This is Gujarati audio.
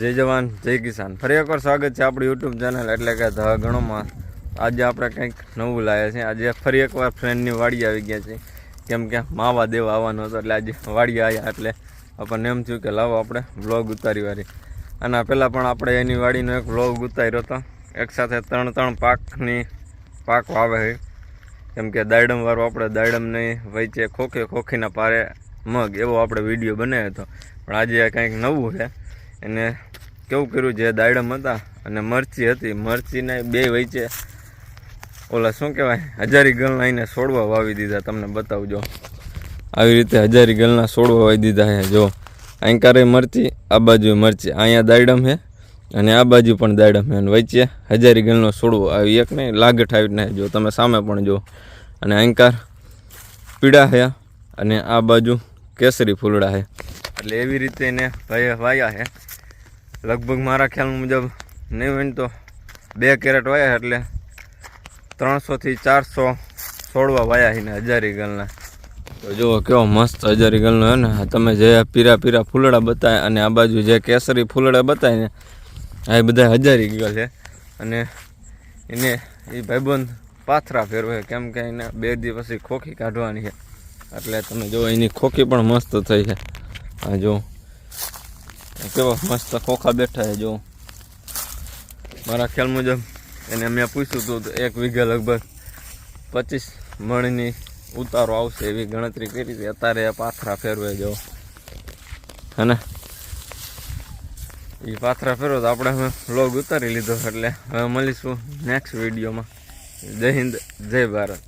જય જવાન, જય કિસાન. ફરી એકવાર સ્વાગત છે આપણી યુટ્યુબ ચેનલ એટલે કે ધ ગણોમાં આજે આપણે કંઈક નવું લાવ્યા છીએ. આજે ફરી એકવાર ફ્રેન્ડની વાડી આવી ગયા છે કેમ કે માવા દેવા આવવાનો હતો, એટલે આજે વાડી આવ્યા એટલે આપણને એમ થયું કે લાવો આપણે વ્લોગ ઉતારી વારી. આના પહેલાં પણ આપણે એની વાડીનો એક વ્લોગ ઉતાર્યો હતો. એક સાથે ત્રણ ત્રણ પાકની પાક વાવે છે. કેમ કે દાયડમવાળો આપણે દાયડમની વચ્ચે ખોખે ખોખીના પારે મગ એવો આપણે વીડિયો બનાવ્યો હતો. પણ આજે કંઈક નવું છે. એને કેવું કર્યું? જે દાયડમ હતા અને મરચી હતી. મરચીને બે વચ્ચે ઓલા શું કહેવાય? હજારી ગલના એને છોડવા વાવી દીધા. તમને બતાવજો. આવી રીતે હજારી ગલના છોડવા વાવી દીધા છે જો અહીંકારે મરચી, આ બાજુ મરચી. અહીંયા દાયડમ છે અને આ બાજુ પણ દાયડમ છે અને વચ્ચે હજારી ગલનો છોડવો આવી એક નહીં, લાગઠ નહીં જો, તમે સામે પણ જો. અને અહીંકાર પીડા છે અને આ બાજુ કેસરી ફૂલડા છે એટલે એવી રીતે એને ભાઈ વાયા છે લગભગ મારા ખ્યાલ મુજબ નહીં હોય તો બે કેરેટ વાયા એટલે ત્રણસોથી ચારસો છોડવા વાયા છે ને હજારી ગલના તો જુઓ કેવો મસ્ત હજારી ગલનો છે ને. તમે જે પીરા પીરા ફૂલડા બતાવે અને આ બાજુ જે કેસરી ફૂલડા બતાવે ને આ બધા હજારી ગલ છે. અને એને એ ભાઈબંધ પાથરા ફેરવે કેમ કે એને બે દિવસથી ખોખી કાઢવાની છે. એટલે તમે જો એની ખોખી પણ મસ્ત થઈ છે. આ જો, કેવા મસ્ત ખોખા બેઠા છે, જો. મારા ખ્યાલ મુજબ એને મેં પૂછ્યું હતું તો એક વીઘા લગભગ પચીસ મણની ઉતારો આવશે એવી ગણતરી કરી હતી અત્યારે પાથરા ફેરવે જો. હે એ પાથરા ફેરવો તો આપણે હવે લોગ ઉતારી લીધો, એટલે હવે મળીશું નેક્સ્ટ વિડીયોમાં જય હિન્દ, જય ભારત.